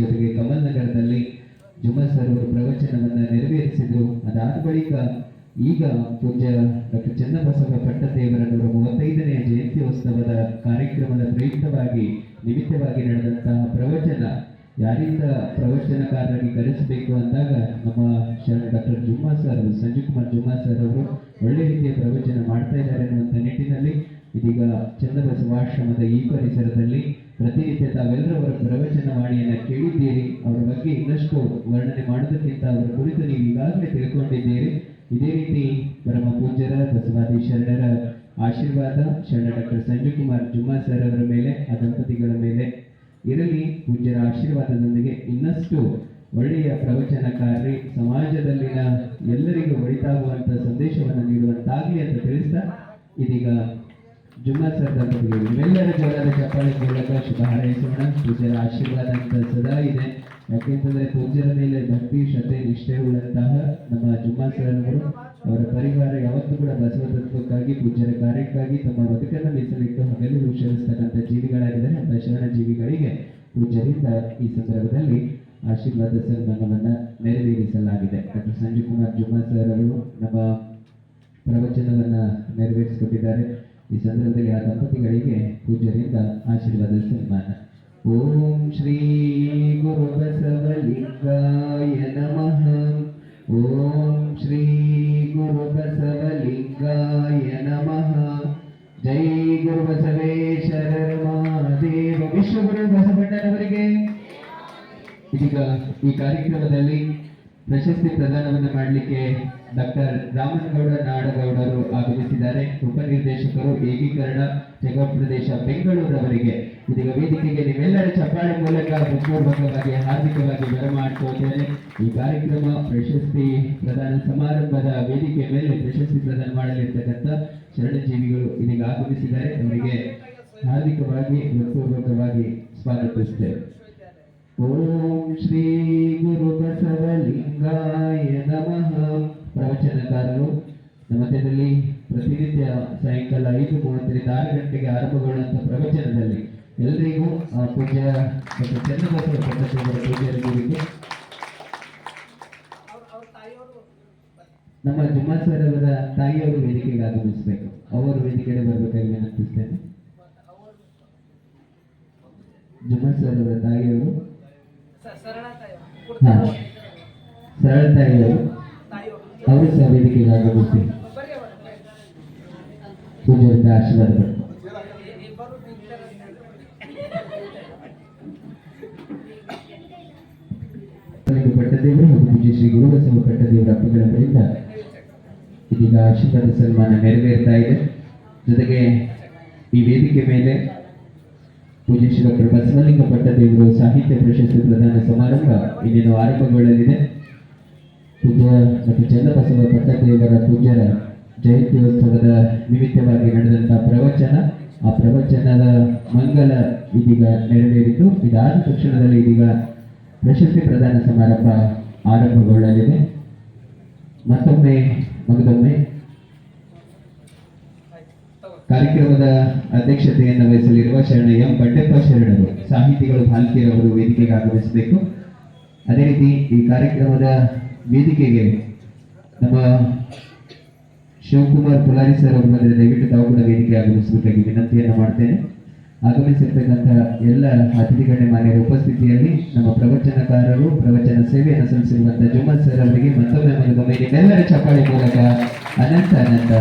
ಜೊತೆಗೆ ಕಮಲ್ ನಗರದಲ್ಲಿ ಸರ್ ಅವರು ಪ್ರವಚನವನ್ನ ನೆರವೇರಿಸಿದ್ರು. ಅದಾದ ಬಳಿಕ ಈಗ ಪೂಜ್ಯ ಡಾಕ್ಟರ್ ಚನ್ನಬಸವ ಪಟ್ಟದೇವರನ್ನವರ ಮೂವತ್ತೈದನೇ ಜಯಂತ್ಯೋತ್ಸವದ ಕಾರ್ಯಕ್ರಮದ ಪ್ರಯುಕ್ತವಾಗಿ ನಿಮಿತ್ತವಾಗಿ ನಡೆದಂತಹ ಪ್ರವಚನ ಯಾರಿಂದ ಪ್ರವಚನಕಾರರಾಗಿ ಕರೆಸಬೇಕು ಅಂದಾಗ ನಮ್ಮ doctor Jumma sir Sanjeev Kumar Jumma sir ಅವರು ಒಳ್ಳೆ ರೀತಿಯ ಪ್ರವಚನ ಮಾಡ್ತಾ ಇದ್ದಾರೆ ಅನ್ನುವಂಥ ನಿಟ್ಟಿನಲ್ಲಿ ಇದೀಗ ಚನ್ನಬಸವಾಶ್ರಮದ ಈ ಪರಿಸರದಲ್ಲಿ ಪ್ರತಿನಿತ್ಯ ತಾವೆಲ್ಲರೂ ಅವರ ಪ್ರವಚನ ವಾಣಿಯನ್ನ ಕೇಳಿದ್ದೀರಿ. ಅವರ ಬಗ್ಗೆ ಇನ್ನಷ್ಟು ವರ್ಣನೆ ಮಾಡೋದಕ್ಕಿಂತ ಅವರ ಕುರಿತು ನೀವು ಈಗಾಗಲೇ ತಿಳ್ಕೊಂಡಿದ್ದೀರಿ. ಇದೇ ರೀತಿ ಪರಮ ಪೂಜ್ಯರ ಬಸವಾದಿ ಶರಣರ ಆಶೀರ್ವಾದ, ಶರಣ ಡಾಕ್ಟರ್ ಸಂಜೀವ್ ಕುಮಾರ್ ಜುಮ್ಮಾ ಸರ್ ಅವರ ಮೇಲೆ, ಆ ದಂಪತಿಗಳ ಮೇಲೆ ಇರಲಿ. ಪೂಜ್ಯರ ಆಶೀರ್ವಾದದೊಂದಿಗೆ ಇನ್ನಷ್ಟು ಒಳ್ಳೆಯ ಪ್ರವಚನಕಾರಿ ಸಮಾಜದಲ್ಲಿನ ಎಲ್ಲರಿಗೂ ಒಳಿತಾಗುವಂತ ಸಂದೇಶವನ್ನು ನೀಡುವಂತಾಗಲಿ ಅಂತ ತಿಳಿಸ್ತಾ ಇದೀಗ ಜುಮ್ಮಾ ದಂಪತಿಗಳು ಇವೆಲ್ಲರ ಜೋರಾದ ಚಪ್ಪಾಳೆ ಮೂಲಕ ಶುಭ ಹಾರೈಸೋಣ. ಪೂಜೆಯ ಆಶೀರ್ವಾದ ಅಂತ ಸದಾ ಇದೆ. ಯಾಕೆಂತಂದ್ರೆ ಪೂಜ್ಯರ ಮೇಲೆ ಭಕ್ತಿ, ಶ್ರದ್ಧೆ, ನಿಷ್ಠೆ ಉಳ್ಳಂತಹ ನಮ್ಮ ಜುಮ್ಮಾ ಅವರು ಅವರ ಪರಿವಾರ ಯಾವತ್ತೂ ಕೂಡ ಬಸವ ತತ್ವಕ್ಕಾಗಿ ಪೂಜ್ಯರ ಕಾರ್ಯಕ್ಕಾಗಿ ತಮ್ಮ ಬದುಕನ್ನು ಮೀಸಲಿಟ್ಟು ಹಗಲು ಶ್ರಮಿಸ್ತಕ್ಕಂಥ ಜೀವಿಗಳಾಗಿದ್ದಾರೆ. ಅಂತ ಶರಣ ಜೀವಿಗಳಿಗೆ ಪೂಜ್ಯರಿಂದ ಈ ಸಂದರ್ಭದಲ್ಲಿ ಆಶೀರ್ವಾದ ಸನ್ಮಾನವನ್ನ ನೆರವೇರಿಸಲಾಗಿದೆ. ಡಾಕ್ಟರ್ ಸಂಜೀವ್ ಕುಮಾರ್ ಜುಮ್ಮಾ ಸರ್ ಅವರು ನಮ್ಮ ಪ್ರವಚನವನ್ನು ನೆರವೇರಿಸಿಕೊಟ್ಟಿದ್ದಾರೆ. ಈ ಸಂದರ್ಭದಲ್ಲಿ ಆ ದಂಪತಿಗಳಿಗೆ ಪೂಜ್ಯರಿಂದ ಆಶೀರ್ವಾದ ಓಂ ಶ್ರೀ ಗುರು ಬಸವಲಿಂಗಾಯ ನಮಃ. ಓಂ ಶ್ರೀ ಗುರು ಬಸವಲಿಂಗಾಯ ನಮಃ. ಜೈ ಗುರು ಬಸವೇಶ್ವರ ಮಹಾದೇವ. ವಿಶ್ವಗುರು ಬಸವಣ್ಣನವರಿಗೆ. ಇದೀಗ ಈ ಕಾರ್ಯಕ್ರಮದಲ್ಲಿ ಪ್ರಶಸ್ತಿ ಪ್ರದಾನವನ್ನು ಮಾಡಲಿಕ್ಕೆ ಡಾಕ್ಟರ್ ರಾಮನಗೌಡ ನಾಡಗೌಡರು ಆಗಮಿಸಿದ್ದಾರೆ. ಉಪನಿರ್ದೇಶಕರು ಏಕೀಕರಣ ಜಗತ್ ಪ್ರದೇಶ ಬೆಂಗಳೂರವರಿಗೆ. ಇದೀಗ ವೇದಿಕೆಗೆ ನೀವೆಲ್ಲರ ಚಪ್ಪಾಳೆ ಮೂಲಕ ಹೃತ್ಪೂರ್ವಕವಾಗಿ ಹಾರ್ದಿಕವಾಗಿ ಬರಮಾಡ್ಕೋತೇನೆ ಈ ಕಾರ್ಯಕ್ರಮ ಪ್ರಶಸ್ತಿ ಪ್ರದಾನ ಸಮಾರಂಭದ ವೇದಿಕೆ ಮೇಲೆ ಪ್ರಶಸ್ತಿ ಪ್ರದಾನ ಮಾಡಲಿರ್ತಕ್ಕಂಥ ಶರಣಜೀವಿಗಳು ಇದೀಗ ಆಗಮಿಸಿದ್ದಾರೆ. ಅವರಿಗೆ ಹಾರ್ದಿಕವಾಗಿ, ಹೃತ್ಪೂರ್ವಕವಾಗಿ ಸ್ವಾಗತಿಸುತ್ತೇವೆ ಓಂ ಶ್ರೀ ಗುರು ಬಸವಲಿಂಗಾಯ ನಮಃ. ಪ್ರವಚನಕಾರರು, ನಮ್ಮ ಮಧ್ಯದಲ್ಲಿ ಪ್ರತಿನಿತ್ಯ ಸಾಯಂಕಾಲ ಐದು ಮೂವತ್ತರಿಂದ ಆರು ಗಂಟೆಗೆ ಆರಂಭಗೊಳ್ಳುವಂಥ ಪ್ರವಚನದಲ್ಲಿ ಎಲ್ಲರಿಗೂ ಆ ಪೂಜ್ಯ ಮತ್ತು ಚನ್ನಬಸವ ಪಟ್ಟದೇವರ ಪೂಜ್ಯರಿಗೆ ನಮ್ಮ ಜುಮ್ಮಾ ಸರ್ ಅವರ ತಾಯಿಯವರು ವೇದಿಕೆಗೆ ಆಗಮಿಸಬೇಕು. ಅವರು ವೇದಿಕೆಗೆ ಬರಬೇಕಾಗಿ ವಿನಂತಿಸ್ತೇನೆ. ಜುಮ್ಮಾ ಸರ್ ಅವರ ತಾಯಿಯವರು ಅವರು ಆಶೀರ್ವಾದ ಇದು ಪಟ್ಟದೇವರು ಹಾಗೂ ಪಟ್ಟದೇವರ ಅಪ್ಪಗಳಿಂದ ಇದೀಗ ಆಶೀರ್ವಾದ ಸನ್ಮಾನ ನೆರವೇರ್ತಾ ಇದೆ. ಜೊತೆಗೆ ಈ ವೇದಿಕೆ ಮೇಲೆ ಪೂಜ್ಯ ಡಾಕ್ಟರ್ ಬಸವಲಿಂಗ ಪಟ್ಟದೇವರು ಸಾಹಿತ್ಯ ಪ್ರಶಸ್ತಿ ಪ್ರದಾನ ಸಮಾರಂಭ ಇನ್ನೇನು ಆರಂಭಗೊಳ್ಳಲಿದೆ. ಪೂಜ್ಯ ಮತ್ತು ಚನ್ನಬಸವ ಪಟ್ಟದೇವರ ಪೂಜ್ಯರ ಜಯಂತ್ಯೋತ್ಸವದ ನಿಮಿತ್ತವಾಗಿ ನಡೆದಂತಹ ಪ್ರವಚನ, ಆ ಪ್ರವಚನದ ಮಂಗಲ ಇದೀಗ ನೆರವೇರಿತು. ಇದಾದ ತಕ್ಷಣದಲ್ಲಿ ಇದೀಗ ಪ್ರಶಸ್ತಿ ಪ್ರದಾನ ಸಮಾರಂಭ ಆರಂಭಗೊಳ್ಳಲಿದೆ. ಮತ್ತೊಮ್ಮೆ, ಮಗದೊಮ್ಮೆ ಕಾರ್ಯಕ್ರಮದ ಅಧ್ಯಕ್ಷತೆಯನ್ನು ವಹಿಸಲಿರುವ ಶರಣ ಎಂ ಬಂಡೆಪ್ಪ ಶರಣರು. ಸಾಹಿತಿಗಳು ಭಾಲ್ಕಿಯರವರು ವೇದಿಕೆಗೆ ಆಗಮಿಸಬೇಕು. ಅದೇ ರೀತಿ ಈ ಕಾರ್ಯಕ್ರಮದ ವೇದಿಕೆಗೆ ನಮ್ಮ ಶಿವಕುಮಾರ್ ಪುಲಾರಿ ಸರ್ ಅವರು ದಯವಿಟ್ಟು ತಾವು ಕೂಡ ವೇದಿಕೆ ಆಗಮಿಸಬೇಕಾಗಿ ವಿನಂತಿಯನ್ನು ಮಾಡ್ತೇನೆ. ಆಗಮಿಸಿರ್ತಕ್ಕಂಥ ಎಲ್ಲ ಅತಿಥಿ ಮಾನ್ಯರ ಉಪಸ್ಥಿತಿಯಲ್ಲಿ ನಮ್ಮ ಪ್ರವಚನಕಾರರು, ಪ್ರವಚನ ಸೇವೆಯನ್ನು ಸಲ್ಲಿಸಿರುವಂತಹ ಜುಮ್ಮನ್ ಸರ್ ಅವರಿಗೆ ಮತ್ತೊಮ್ಮೆ ನಿಮ್ಮೆಲ್ಲರ ಚಪ್ಪಾಳೆ ಮೂಲಕ ಅನಂತ ಅನಂತ